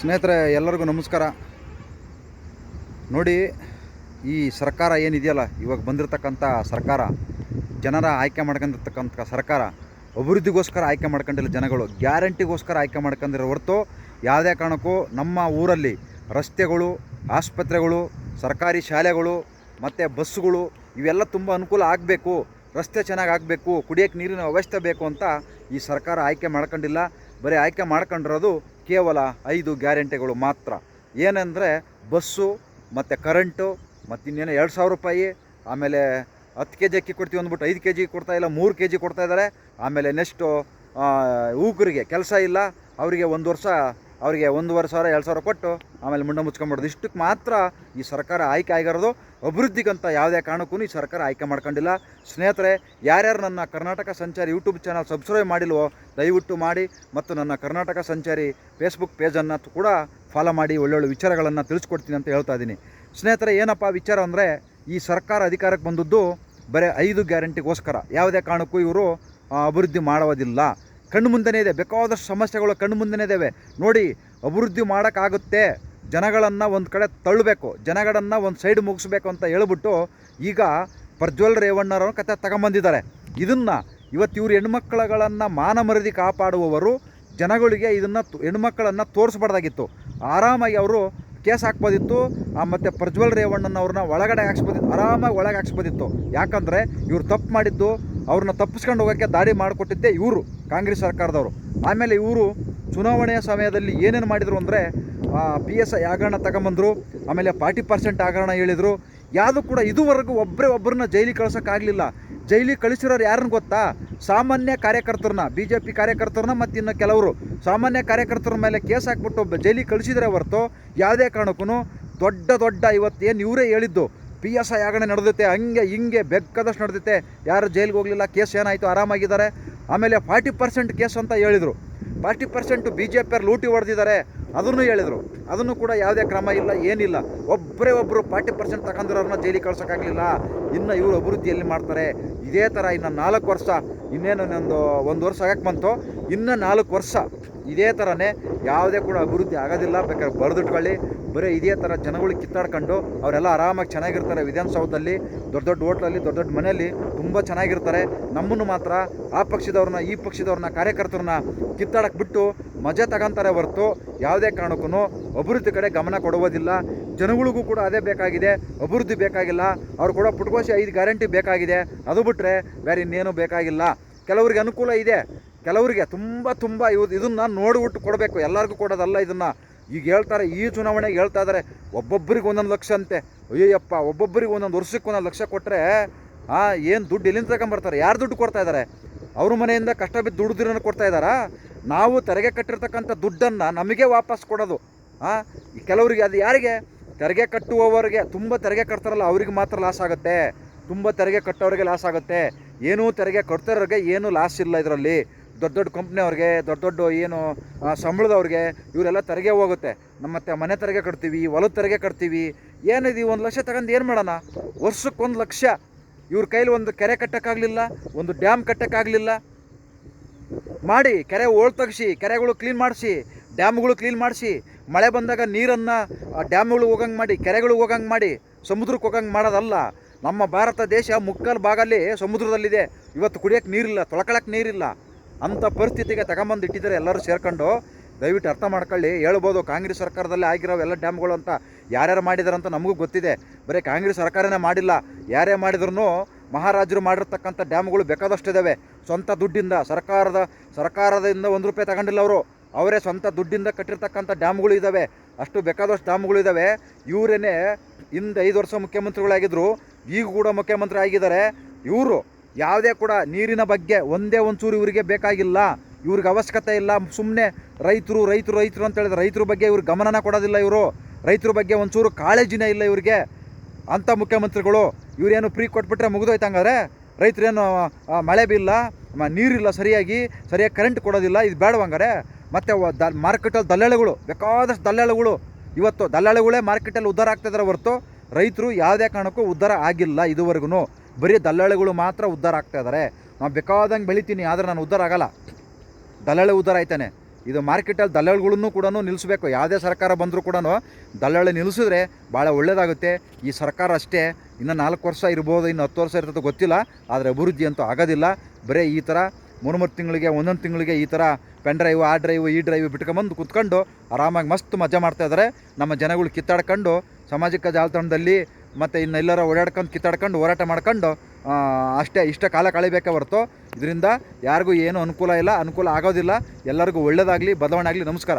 ಸ್ನೇಹಿತರೆ, ಎಲ್ಲರಿಗೂ ನಮಸ್ಕಾರ. ನೋಡಿ, ಈ ಸರ್ಕಾರ ಏನಿದೆಯಲ್ಲ, ಇವಾಗ ಬಂದಿರತಕ್ಕಂಥ ಸರ್ಕಾರ, ಜನರ ಆಯ್ಕೆ ಮಾಡ್ಕೊಂಡಿರ್ತಕ್ಕಂಥ ಸರ್ಕಾರ, ಅಭಿವೃದ್ಧಿಗೋಸ್ಕರ ಆಯ್ಕೆ ಮಾಡ್ಕೊಂಡಿಲ್ಲ ಜನಗಳು, ಗ್ಯಾರಂಟಿಗೋಸ್ಕರ ಆಯ್ಕೆ ಮಾಡ್ಕೊಂಡಿರೋ ಹೊರತು ಯಾವುದೇ ಕಾರಣಕ್ಕೂ ನಮ್ಮ ಊರಲ್ಲಿ ರಸ್ತೆಗಳು, ಆಸ್ಪತ್ರೆಗಳು, ಸರ್ಕಾರಿ ಶಾಲೆಗಳು, ಮತ್ತು ಬಸ್ಸುಗಳು, ಇವೆಲ್ಲ ತುಂಬ ಅನುಕೂಲ ಆಗಬೇಕು, ರಸ್ತೆ ಚೆನ್ನಾಗಿ ಆಗಬೇಕು, ಕುಡಿಯೋಕ್ಕೆ ನೀರಿನ ವ್ಯವಸ್ಥೆ ಬೇಕು ಅಂತ ಈ ಸರ್ಕಾರ ಆಯ್ಕೆ ಮಾಡ್ಕೊಂಡಿಲ್ಲ. ಬರೀ ಆಯ್ಕೆ ಮಾಡ್ಕೊಂಡಿರೋದು ಕೇವಲ ಐದು ಗ್ಯಾರಂಟಿಗಳು ಮಾತ್ರ. ಏನಂದರೆ ಬಸ್ಸು, ಮತ್ತು ಕರೆಂಟು ಮತ್ತು ಇನ್ನೇನು ಎರಡು ಸಾವಿರ ರೂಪಾಯಿ, ಆಮೇಲೆ ಹತ್ತು ಕೆ ಜಿ ಅಕ್ಕಿ ಕೊಡ್ತೀವಿ ಅಂದ್ಬಿಟ್ಟು ಐದು ಕೆ ಜಿ ಕೊಡ್ತಾ ಇಲ್ಲ, ಮೂರು ಕೆ ಜಿ ಕೊಡ್ತಾ ಇದ್ದಾರೆ. ಆಮೇಲೆ ನೆಕ್ಸ್ಟು ಯುವಕರಿಗೆ ಕೆಲಸ ಇಲ್ಲ. ಅವರಿಗೆ ಒಂದು ವರ್ಷ ಅವರಿಗೆ ಒಂದೂವರೆ ಸಾವಿರ, ಎರಡು ಸಾವಿರ ಕೊಟ್ಟು ಆಮೇಲೆ ಮುಂಡ ಮುಚ್ಕೊಂಬಿಡೋದು. ಇಷ್ಟಕ್ಕೆ ಮಾತ್ರ ಈ ಸರ್ಕಾರ ಆಯ್ಕೆ ಆಗಿರೋದು. ಅಭಿವೃದ್ಧಿಗಂತ ಯಾವುದೇ ಕಾರಣಕ್ಕೂ ಈ ಸರ್ಕಾರ ಆಯ್ಕೆ ಮಾಡ್ಕೊಂಡಿಲ್ಲ. ಸ್ನೇಹಿತರೆ, ಯಾರ್ಯಾರು ನನ್ನ ಕರ್ನಾಟಕ ಸಂಚಾರಿ ಯೂಟ್ಯೂಬ್ ಚಾನಲ್ ಸಬ್ಸ್ಕ್ರೈಬ್ ಮಾಡಿಲ್ವೋ, ದಯವಿಟ್ಟು ಮಾಡಿ ಮತ್ತು ನನ್ನ ಕರ್ನಾಟಕ ಸಂಚಾರಿ ಫೇಸ್ಬುಕ್ ಪೇಜನ್ನು ಕೂಡ ಫಾಲೋ ಮಾಡಿ, ಒಳ್ಳೊಳ್ಳೆ ವಿಚಾರಗಳನ್ನು ತಿಳಿಸ್ಕೊಡ್ತೀನಿ ಅಂತ ಹೇಳ್ತಾ ಇದ್ದೀನಿ. ಸ್ನೇಹಿತರೆ, ಏನಪ್ಪ ವಿಚಾರ ಅಂದರೆ, ಈ ಸರ್ಕಾರ ಅಧಿಕಾರಕ್ಕೆ ಬಂದದ್ದು ಬರೀ ಐದು ಗ್ಯಾರಂಟಿಗೋಸ್ಕರ. ಯಾವುದೇ ಕಾರಣಕ್ಕೂ ಇವರು ಅಭಿವೃದ್ಧಿ ಮಾಡೋದಿಲ್ಲ. ಕಣ್ಣು ಮುಂದೆನೇ ಇದೆ. ಬೇಕಾದಷ್ಟು ಸಮಸ್ಯೆಗಳು ಕಣ್ಣು ಮುಂದೆನೇ ಇದ್ದಾವೆ ನೋಡಿ, ಅಭಿವೃದ್ಧಿ ಮಾಡೋಕ್ಕಾಗುತ್ತೆ. ಜನಗಳನ್ನು ಒಂದು ಕಡೆ ತಳ್ಳಬೇಕು ಜನಗಳನ್ನು ಒಂದು ಸೈಡ್ ಮುಗಿಸ್ಬೇಕು ಅಂತ ಹೇಳ್ಬಿಟ್ಟು ಈಗ ಪ್ರಜ್ವಲ್ ರೇವಣ್ಣರ ಕತೆ ತಗೊಂಬಂದಿದ್ದಾರೆ. ಇದನ್ನು ಇವತ್ತು ಇವರು ಹೆಣ್ಮಕ್ಳುಗಳನ್ನು ಮಾನ ಮರದಿ ಕಾಪಾಡುವವರು ಜನಗಳಿಗೆ ಇದನ್ನು ಹೆಣ್ಮಕ್ಕಳನ್ನು ತೋರಿಸ್ಬಾರ್ದಾಗಿತ್ತು. ಆರಾಮಾಗಿ ಅವರು ಕೇಸ್ ಹಾಕ್ಬೋದಿತ್ತು. ಮತ್ತು ಪ್ರಜ್ವಲ್ ರೇವಣ್ಣನವ್ರನ್ನ ಒಳಗಡೆ ಹಾಕ್ಸ್ಬೋದಿತ್ತು ಆರಾಮಾಗಿ ಒಳಗೆ ಹಾಕ್ಸ್ಬೋದಿತ್ತು. ಯಾಕಂದರೆ ಇವ್ರು ತಪ್ಪು ಮಾಡಿದ್ದು ಅವ್ರನ್ನ ತಪ್ಪಿಸ್ಕೊಂಡು ಹೋಗೋಕ್ಕೆ ದಾರಿ ಮಾಡಿಕೊಟ್ಟಿದ್ದೆ ಇವರು, ಕಾಂಗ್ರೆಸ್ ಸರ್ಕಾರದವರು. ಆಮೇಲೆ ಇವರು ಚುನಾವಣೆಯ ಸಮಯದಲ್ಲಿ ಏನೇನು ಮಾಡಿದರು ಅಂದರೆ ಪಿ ಎಸ್ ಐ ಹಗರಣ ತಗೊಂಬಂದರು, ಆಮೇಲೆ ಫಾರ್ಟಿ ಪರ್ಸೆಂಟ್ ಹಗರಣ ಹೇಳಿದರು. ಯಾವುದು ಕೂಡ ಇದುವರೆಗೂ ಒಬ್ಬರೇ ಒಬ್ಬರನ್ನ ಜೈಲಿಗೆ ಕಳ್ಸೋಕ್ಕಾಗಲಿಲ್ಲ ಜೈಲಿಗೆ ಕಳಿಸಿರೋರು ಯಾರನ್ನು ಗೊತ್ತಾ? ಸಾಮಾನ್ಯ ಕಾರ್ಯಕರ್ತರನ್ನ ಬಿ ಜೆ ಪಿ ಕಾರ್ಯಕರ್ತರನ್ನ ಮತ್ತು ಇನ್ನು ಕೆಲವರು. ಸಾಮಾನ್ಯ ಕಾರ್ಯಕರ್ತರ ಮೇಲೆ ಕೇಸ್ ಹಾಕ್ಬಿಟ್ಟು ಜೈಲಿಗೆ ಕಳಿಸಿದ್ರೆ ಹೊರತು, ಯಾವುದೇ ಕಾರಣಕ್ಕೂ ದೊಡ್ಡ ದೊಡ್ಡ ಇವತ್ತೇನು ಇವರೇ ಹೇಳಿದ್ದು ಪಿ ಎಸ್ ಐ ಆಗಣೆ ನಡೆದೈತೆ ಹಂಗೆ ಹಿಂಗೆ ಬೆಕ್ಕದಷ್ಟು ನಡೆದೈತೆ ಯಾರು ಜೈಲಿಗೆ ಹೋಗಲಿಲ್ಲ, ಕೇಸ್ ಏನಾಯಿತು, ಆರಾಮಾಗಿದ್ದಾರೆ. ಆಮೇಲೆ ಫಾರ್ಟಿ ಪರ್ಸೆಂಟ್ ಕೇಸ್ ಅಂತ ಹೇಳಿದರು. ಫಾರ್ಟಿ ಪರ್ಸೆಂಟು ಬಿ ಜೆ ಪಿಯರ್ ಲೂಟಿ ಹೊಡೆದಿದ್ದಾರೆ ಅದನ್ನು ಹೇಳಿದರು. ಅದನ್ನು ಕೂಡ ಯಾವುದೇ ಕ್ರಮ ಇಲ್ಲ, ಏನಿಲ್ಲ. ಒಬ್ಬರೇ ಒಬ್ಬರು ಫಾರ್ಟಿ ಪರ್ಸೆಂಟ್ ತಗೊಂಡಿರೋರನ್ನ ಜೈಲಿಗೆ ಕಳ್ಸೋಕ್ಕಾಗಲಿಲ್ಲ. ಇನ್ನು ಇವರು ಅಭಿವೃದ್ಧಿಯಲ್ಲಿ ಮಾಡ್ತಾರೆ. ಇದೇ ಥರ ಇನ್ನು ನಾಲ್ಕು ವರ್ಷ, ಇನ್ನೇನು ಒಂದು ಒಂದು ವರ್ಷ ಆಗಕ್ಕೆ ಬಂತು? ಇನ್ನು ನಾಲ್ಕು ವರ್ಷ ಇದೇ ಥರನೇ ಯಾವುದೇ ಕೂಡ ಅಭಿವೃದ್ಧಿ ಆಗೋದಿಲ್ಲ. ಬೇಕಾದ್ರೆ ಬರೆದಿಟ್ಕೊಳ್ಳಿ. ಬರೀ ಇದೇ ಥರ ಜನಗಳಿಗೆ ಕಿತ್ತಾಡ್ಕೊಂಡು ಅವರೆಲ್ಲ ಆರಾಮಾಗಿ ಚೆನ್ನಾಗಿರ್ತಾರೆ ವಿಧಾನಸೌಧದಲ್ಲಿ, ದೊಡ್ಡ ದೊಡ್ಡ ಹೋಟ್ಲಲ್ಲಿ, ದೊಡ್ಡ ದೊಡ್ಡ ಮನೆಯಲ್ಲಿ ತುಂಬ ಚೆನ್ನಾಗಿರ್ತಾರೆ. ನಮ್ಮನ್ನು ಮಾತ್ರ ಆ ಪಕ್ಷದವ್ರನ್ನ, ಈ ಪಕ್ಷದವ್ರನ್ನ, ಕಾರ್ಯಕರ್ತರನ್ನ ಕಿತ್ತಾಡಕ್ಕೆ ಬಿಟ್ಟು ಮಜಾ ತಗೊಂತಾರೆ ಹೊರತು ಯಾವುದೇ ಕಾರಣಕ್ಕೂ ಅಭಿವೃದ್ಧಿ ಕಡೆ ಗಮನ ಕೊಡುವುದಿಲ್ಲ. ಜನಗಳಿಗೂ ಕೂಡ ಅದೇ ಬೇಕಾಗಿದೆ. ಅಭಿವೃದ್ಧಿ ಬೇಕಾಗಿಲ್ಲ. ಅವ್ರು ಕೂಡ ಪುಟ್ಕೋಸಿ ಐದು ಗ್ಯಾರಂಟಿ ಬೇಕಾಗಿದೆ. ಅದು ಬಿಟ್ಟರೆ ಬೇರೆ ಇನ್ನೇನು ಬೇಕಾಗಿಲ್ಲ. ಕೆಲವರಿಗೆ ಅನುಕೂಲ ಇದೆ. ಕೆಲವರಿಗೆ ತುಂಬ ತುಂಬ ಇವ್ ಇದನ್ನು ನೋಡಿಬಿಟ್ಟು ಕೊಡಬೇಕು. ಎಲ್ಲರಿಗೂ ಕೊಡೋದಲ್ಲ ಇದನ್ನು. ಈಗ ಹೇಳ್ತಾರೆ, ಈ ಚುನಾವಣೆಗೆ ಹೇಳ್ತಾ ಇದ್ದಾರೆ ಒಬ್ಬೊಬ್ಬರಿಗೆ ಒಂದೊಂದು ಲಕ್ಷ ಅಂತೆ. ಅಯ್ಯಯ್ಯಪ್ಪ, ಒಬ್ಬೊಬ್ಬರಿಗೆ ಒಂದೊಂದು ವರ್ಷಕ್ಕೆ ಒಂದೊಂದು ಲಕ್ಷ ಕೊಟ್ಟರೆ ಆ, ಏನು ದುಡ್ಡು ಎಲ್ಲಿಂದ ತಗೊಂಬರ್ತಾರೆ? ಯಾರು ದುಡ್ಡು ಕೊಡ್ತಾ ಇದ್ದಾರೆ ಅವ್ರ ಮನೆಯಿಂದ ಕಷ್ಟ ಬಿದ್ದು ದುಡ್ದಿರೋನು ಕೊಡ್ತಾ ಇದ್ದಾರಾ ನಾವು ತೆರಿಗೆ ಕಟ್ಟಿರ್ತಕ್ಕಂಥ ದುಡ್ಡನ್ನು ನಮಗೆ ವಾಪಸ್ ಕೊಡೋದು. ಹಾಂ ಕೆಲವರಿಗೆ, ಅದು ಯಾರಿಗೆ? ತೆರಿಗೆ ಕಟ್ಟುವವರಿಗೆ, ತುಂಬ ತೆರಿಗೆ ಕಟ್ತಾರಲ್ಲ, ಅವ್ರಿಗೆ ಮಾತ್ರ ಲಾಸ್ ಆಗುತ್ತೆ. ತುಂಬ ತೆರಿಗೆ ಕಟ್ಟೋರಿಗೆ ಲಾಸ್ ಆಗುತ್ತೆ. ಏನೂ ತೆರಿಗೆ ಕಟ್ತಿರೋರಿಗೆ ಏನೂ ಲಾಸ್ ಇಲ್ಲ ಇದರಲ್ಲಿ. ದೊಡ್ಡ ದೊಡ್ಡ ಕಂಪ್ನಿಯವ್ರಿಗೆ ದೊಡ್ಡ ದೊಡ್ಡ ಏನು ಸಂಬಳದವ್ರಿಗೆ, ಇವರೆಲ್ಲ ತೆರಿಗೆ ಹೋಗುತ್ತೆ. ನಮ್ಮ ಮತ್ತೆ ಮನೆ ತೆರಿಗೆ ಕಟ್ತೀವಿ, ಹೊಲದ ತೆರಿಗೆ ಕಟ್ತೀವಿ. ಏನಿದೆ, ಒಂದು ಲಕ್ಷ ತಗೊಂಡು ಏನು ಮಾಡೋಣ? ವರ್ಷಕ್ಕೆ ಒಂದು ಲಕ್ಷ. ಇವ್ರ ಕೈಲಿ ಒಂದು ಕೆರೆ ಕಟ್ಟೋಕ್ಕಾಗಲಿಲ್ಲ, ಒಂದು ಡ್ಯಾಮ್ ಕಟ್ಟೋಕ್ಕಾಗಲಿಲ್ಲ. ಮಾಡಿ, ಕೆರೆ ಓಳ್ ತೆಗ್ಸಿ, ಕೆರೆಗಳು ಕ್ಲೀನ್ ಮಾಡಿಸಿ, ಡ್ಯಾಮ್ಗಳು ಕ್ಲೀನ್ ಮಾಡಿಸಿ, ಮಳೆ ಬಂದಾಗ ನೀರನ್ನು ಡ್ಯಾಮ್ಗಳು ಹೋಗಂಗೆ ಮಾಡಿ, ಕೆರೆಗಳು ಹೋಗಂಗೆ ಮಾಡಿ ಸಮುದ್ರಕ್ಕೆ ಹೋಗಂಗೆ ಮಾಡೋದಲ್ಲ. ನಮ್ಮ ಭಾರತ ದೇಶ ಮುಕ್ಕಾಲು ಭಾಗಲ್ಲಿ ಸಮುದ್ರದಲ್ಲಿದೆ. ಇವತ್ತು ಕುಡಿಯೋಕ್ಕೆ ನೀರಿಲ್ಲ ತೊಳ್ಕೊಳಕ್ಕೆ ನೀರಿಲ್ಲ. ಅಂಥ ಪರಿಸ್ಥಿತಿಗೆ ತಗೊಂಬಂದು ಇಟ್ಟಿದ್ದಾರೆ ಎಲ್ಲರೂ ಸೇರ್ಕೊಂಡು, ದಯವಿಟ್ಟು ಅರ್ಥ ಮಾಡ್ಕೊಳ್ಳಿ. ಹೇಳ್ಬೋದು, ಕಾಂಗ್ರೆಸ್ ಸರ್ಕಾರದಲ್ಲಿ ಆಗಿರೋ ಎಲ್ಲ ಡ್ಯಾಮ್ಗಳು ಅಂತ ಯಾರ್ಯಾರು ಮಾಡಿದಾರಂತ ನಮಗೂ ಗೊತ್ತಿದೆ. ಬರೀ ಕಾಂಗ್ರೆಸ್ ಸರ್ಕಾರನೇ ಮಾಡಿಲ್ಲ. ಯಾರೇ ಮಾಡಿದ್ರು ಮಹಾರಾಜರು ಮಾಡಿರ್ತಕ್ಕಂಥ ಡ್ಯಾಮ್ಗಳು ಬೇಕಾದಷ್ಟು ಇದ್ದಾವೆ ಸ್ವಂತ ದುಡ್ಡಿಂದ, ಸರ್ಕಾರದ, ಸರ್ಕಾರದಿಂದ ಒಂದು ರೂಪಾಯಿ ತಗೊಂಡಿಲ್ಲ ಅವರು. ಅವರೇ ಸ್ವಂತ ದುಡ್ಡಿಂದ ಕಟ್ಟಿರ್ತಕ್ಕಂಥ ಡ್ಯಾಮ್ಗಳು ಇದ್ದಾವೆ ಅಷ್ಟು ಬೇಕಾದಷ್ಟು ಡ್ಯಾಮ್ಗಳು ಇದ್ದಾವೆ ಇವರೇನೆ ಹಿಂದೆ ಐದು ವರ್ಷ ಮುಖ್ಯಮಂತ್ರಿಗಳಾಗಿದ್ದರು ಈಗ ಕೂಡ ಮುಖ್ಯಮಂತ್ರಿ ಆಗಿದ್ದಾರೆ. ಇವರು ಯಾವುದೇ ಕೂಡ ನೀರಿನ ಬಗ್ಗೆ ಒಂದೇ ಒಂಚೂರು ಇವರಿಗೆ ಬೇಕಾಗಿಲ್ಲ. ಇವ್ರಿಗೆ ಅವಶ್ಯಕತೆ ಇಲ್ಲ. ಸುಮ್ಮನೆ ರೈತರು ರೈತರು ರೈತರು ಅಂತ ಹೇಳಿದ್ರೆ ರೈತರ ಬಗ್ಗೆ ಇವ್ರಿಗೆ ಗಮನನ ಕೊಡೋದಿಲ್ಲ ಇವರು. ರೈತರ ಬಗ್ಗೆ ಒಂಚೂರು ಕಾಳಜಿನೇ ಇಲ್ಲ ಇವರಿಗೆ. ಅಂಥ ಮುಖ್ಯಮಂತ್ರಿಗಳು, ಇವರೇನು ಫ್ರೀ ಕೊಟ್ಬಿಟ್ರೆ ಮುಗಿದೋಯ್ತು ಹಂಗಾದ್ರೆ? ರೈತರೇನು ಮಳೆ ಬಿಲ್ಲ ನೀರಿಲ್ಲ ಸರಿಯಾಗಿ ಸರಿಯಾಗಿ ಕರೆಂಟ್ ಕೊಡೋದಿಲ್ಲ, ಇದು ಬೇಡವಂಗಾರೆ ಮತ್ತು ದ, ಮಾರ್ಕೆಟಲ್ಲಿ ದಲ್ಲಾಳಿಗಳು, ಬೇಕಾದಷ್ಟು ದಲ್ಲಾಳಿಗಳು, ಇವತ್ತು ದಲ್ಲಾಳಿಗಳೇ ಮಾರ್ಕೆಟಲ್ಲಿ ಉದ್ಧಾರ ಆಗ್ತಿದ್ದಾರೆ ಹೊರತು ರೈತರು ಯಾವುದೇ ಕಾರಣಕ್ಕೂ ಉದ್ಧಾರ ಆಗಿಲ್ಲ ಇದುವರೆಗೂ ಬರೀ ದಲ್ಲಾಳಿಗಳು ಮಾತ್ರ ಉದ್ಧಾರ ಆಗ್ತಾ ಇದ್ದಾರೆ ನಾವು ಬೇಕಾದಂಗೆ ಬೆಳಿತೀನಿ, ಆದರೆ ನಾನು ಉದ್ಧಾರ ಆಗಲ್ಲ. ದಲ್ಲಾಳಿ ಉದ್ಧಾರ ಆಯ್ತಾನೆ. ಇದು ಮಾರ್ಕೆಟಲ್ಲಿ ದಲ್ಲಾಳಿಗಳನ್ನು ಕೂಡ ನಿಲ್ಲಿಸಬೇಕು ಯಾವುದೇ ಸರ್ಕಾರ ಬಂದರೂ ಕೂಡ ದಲ್ಲಾಳಿ ನಿಲ್ಲಿಸಿದ್ರೆ ಭಾಳ ಒಳ್ಳೆಯದಾಗುತ್ತೆ ಈ ಸರ್ಕಾರ ಅಷ್ಟೇ. ಇನ್ನು ನಾಲ್ಕು ವರ್ಷ ಇರ್ಬೋದು, ಇನ್ನು ಹತ್ತು ವರ್ಷ ಇರ್ತದೆ ಗೊತ್ತಿಲ್ಲ. ಆದರೆ ಅಭಿವೃದ್ಧಿ ಅಂತೂ ಆಗೋದಿಲ್ಲ. ಬರೀ ಈ ಥರ ಮೂರು ಮೂರು ತಿಂಗಳಿಗೆ, ಒಂದೊಂದು ತಿಂಗಳಿಗೆ ಈ ಥರ ಪೆನ್ ಡ್ರೈವ್ ಆ ಡ್ರೈವ್ ಈ ಡ್ರೈವ್ ಬಿಟ್ಕೊಂಬಂದು ಕುತ್ಕೊಂಡು ಆರಾಮಾಗಿ ಮಸ್ತ್ ಮಜಾ ಮಾಡ್ತಾಯಿದ್ದಾರೆ ನಮ್ಮ ಜನಗಳು ಕಿತ್ತಾಡ್ಕೊಂಡು ಸಾಮಾಜಿಕ ಜಾಲತಾಣದಲ್ಲಿ ಮತ್ತು ಇನ್ನೆಲ್ಲರ ಓಡಾಡ್ಕೊಂಡು ಕಿತ್ತಾಡ್ಕೊಂಡು ಹೋರಾಟ ಮಾಡ್ಕೊಂಡು ಅಷ್ಟೇ ಇಷ್ಟ ಕಾಲ ಕಳಿಬೇಕೇ ಹೊರತು. ಇದರಿಂದ ಯಾರಿಗೂ ಏನೂ ಅನುಕೂಲ ಇಲ್ಲ, ಅನುಕೂಲ ಆಗೋದಿಲ್ಲ. ಎಲ್ಲರಿಗೂ ಒಳ್ಳೆಯದಾಗಲಿ ಬದಲಾವಣೆ ಆಗಲಿ, ನಮಸ್ಕಾರ.